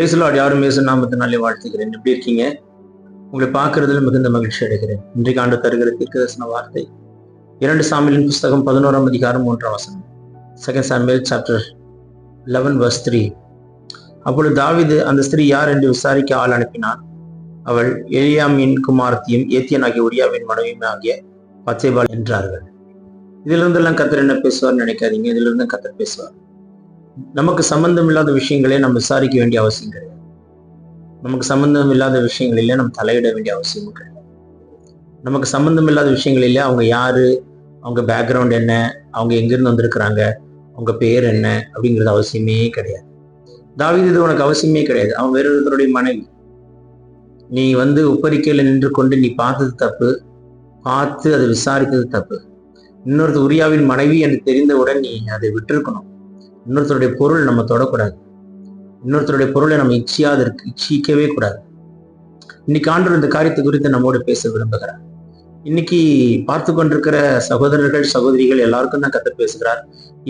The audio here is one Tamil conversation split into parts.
பிரைஸ்லாட் யாரும் பேச நாமத்தினாலே வாழ்த்துகிறேன். எப்படி இருக்கீங்க? உங்களை பார்க்கறதுல மிகுந்த மகிழ்ச்சி அடைகிறேன். இன்றைக்கு ஆண்டு தருகிற தீர்க்கதர்சன வார்த்தை இரண்டு சாமியலின் புஸ்தகம் பதினோராம் அதிகாரம் மூன்றாம் வசனம். செகண்ட் சாமியல் சாப்டர் லெவன் வர்ஸ் த்ரீ அப்பொழுது தாவிது அந்த ஸ்திரீ யார் என்று விசாரிக்க ஆள் அனுப்பினார் அவள் எலியாமின் ஏத்தியன் ஆகிய ஒரியாவின் மனைவியும் ஆகிய பச்சைபால் என்றார்கள். இதிலிருந்தெல்லாம் கத்தர் என்ன பேசுவார்னு நினைக்காதீங்க. இதுல இருந்து கத்தர் பேசுவார். நமக்கு சம்பந்தம் இல்லாத விஷயங்களே நம்ம விசாரிக்க வேண்டிய அவசியம் கிடையாது. நமக்கு சம்பந்தம் இல்லாத விஷயங்களிலே நம்ம தலையிட வேண்டிய அவசியமும் கிடையாது. நமக்கு சம்பந்தம் இல்லாத விஷயங்களிலே அவங்க யாரு அவங்க பேக்ரவுண்ட் என்ன அவங்க எங்கிருந்து வந்திருக்கிறாங்க அவங்க பேர் என்ன அப்படிங்கிறது அவசியமே கிடையாது. தாவீது இது உனக்கு அவசியமே கிடையாது. அவன் வேறொருத்தருடைய மனைவி. நீ வந்து உப்பரிக்கையில் நின்று கொண்டு நீ பார்த்தது தப்பு பார்த்து அதை விசாரித்தது தப்பு. இன்னொருத்தர் உரியாவின் மனைவி என்று தெரிந்தவுடன் நீ அதை விட்டிருக்கணும். இன்னொருத்தருடைய பொருள் நம்ம தொடக்கூடாது. இன்னொருத்தருடைய பொருளை நம்ம இச்சியாது இருக்கு இச்சிக்கவே கூடாது. இன்னைக்கு ஆண்டு இந்த காரியத்தை குறித்து நம்மோடு பேச விரும்புகிறார். இன்னைக்கு பார்த்து கொண்டிருக்கிற சகோதரர்கள் சகோதரிகள் எல்லாருக்கும் தான் கத்தர் பேசுகிறார்.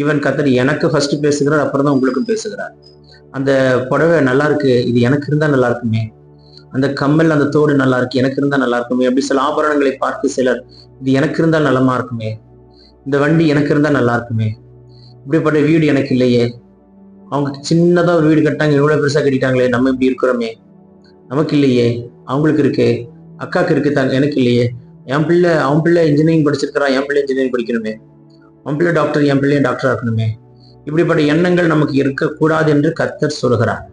ஈவன் கத்தர் எனக்கு ஃபர்ஸ்ட் பேசுகிறார் அப்புறம் தான் உங்களுக்கும் பேசுகிறார். அந்த புடவை நல்லா இருக்கு இது எனக்கு இருந்தா நல்லா இருக்குமே. அந்த கம்மல் அந்த தோடு நல்லா இருக்கு எனக்கு இருந்தா நல்லா இருக்குமே. அப்படி சில ஆபரணங்களை பார்த்து சிலர் இது எனக்கு இருந்தால் நலமா இருக்குமே. இந்த வண்டி எனக்கு இருந்தா நல்லா இருக்குமே. இப்படிப்பட்ட வீடு எனக்கு இல்லையே. அவங்க சின்னதாக ஒரு வீடு கட்டாங்க இவ்வளோ பெருசாக கட்டிட்டாங்களே நம்ம இப்படி இருக்கிறோமே. நமக்கு இல்லையே. அவங்களுக்கு இருக்கு. அக்காவுக்கு இருக்கு தாங்க எனக்கு இல்லையே. என் பிள்ளை அவன் பிள்ளை இன்ஜினியரிங் படிச்சிருக்கிறான் என் பிள்ளை இன்ஜினியரிங் படிக்கணுமே. அவன் பிள்ளை டாக்டர் என் பிள்ளையும் டாக்டராக இருக்கணுமே இப்படிப்பட்ட எண்ணங்கள் நமக்கு இருக்கக்கூடாது என்று கத்தர் சொல்கிறார்.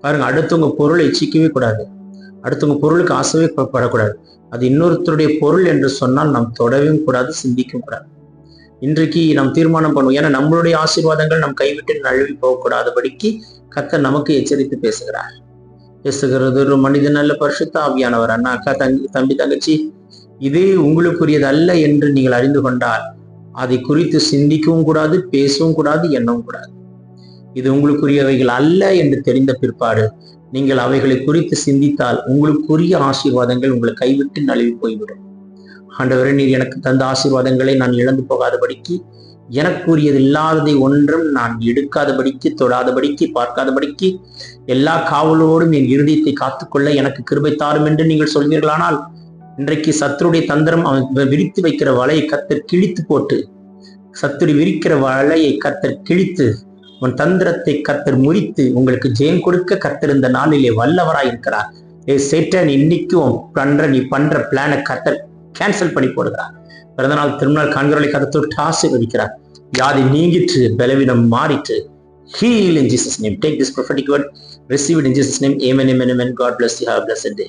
பாருங்க அடுத்தவங்க பொருளை இச்சிக்கவே கூடாது. அடுத்தவங்க பொருளுக்கு ஆசைவே படக்கூடாது. அது இன்னொருத்தருடைய பொருள் என்று சொன்னால் நாம் தொடவும் கூடாது சிந்திக்கவும் கூடாது. இன்றைக்கு நாம் தீர்மானம் பண்ணுவோம். ஏன்னா நம்மளுடைய ஆசீர்வாதங்கள் நம் கைவிட்டு நழுவி போகக்கூடாதபடிக்கு கத்தர் நமக்கு எச்சரித்து பேசுகிறார். பேசுகிறது ஒரு மனிதன் நல்ல பரிசுத்த ஆவியானவர் அண்ணா அக்கா தங்கி தம்பி தங்கச்சி இது உங்களுக்குரியது அல்ல என்று நீங்கள் அறிந்து கொண்டால் அதை குறித்து சிந்திக்கவும் கூடாது பேசவும் கூடாது எண்ணவும் கூடாது. இது உங்களுக்குரியவைகள் அல்ல என்று தெரிந்த பிற்பாடு நீங்கள் அவைகளை குறித்து சிந்தித்தால் உங்களுக்குரிய ஆசீர்வாதங்கள் உங்களை கைவிட்டு நழுவி போய்விடும். ஆண்டவரே நீர் எனக்கு தந்த ஆசீர்வாதங்களை நான் இழந்து போகாதபடிக்கு எனக்குரியது இல்லாததை ஒன்றும் நான் எடுக்காதபடிக்கு தொடாதபடிக்கு பார்க்காதபடிக்கு எல்லா காவலோடும் என் இருதயத்தை காத்துக்கொள்ள எனக்கு கிருபை தாரும் என்று நீங்கள் சொல்வீர்களானால் இன்றைக்கு சத்துருடைய தந்திரம் அவன் விரித்து வைக்கிற வலையை கத்தர் கிழித்து போட்டு சத்துரு விரிக்கிற வலையை கத்தர் கிழித்து உன் தந்திரத்தை கத்தர் முறித்து உங்களுக்கு ஜெயம் கொடுக்க கத்தர் இந்த நாளிலே வல்லவராயிருக்கிறார். ஏ சேட்டன் இன்னைக்கும் பண்ற நீ பண்ற பிளானை கத்தர் கேன்சல் பண்ணி போடுகிறார். பிறந்தநாள் திருநாள் காண்கிறவர்களை கதை தொட்டு ஆசீர்வதிக்கிறார் யாதி நீங்கிற்று பலவீனம் மாறிட்டு heal in Jesus name take this prophetic word receive in Jesus name amen amen amen God bless you have blessed day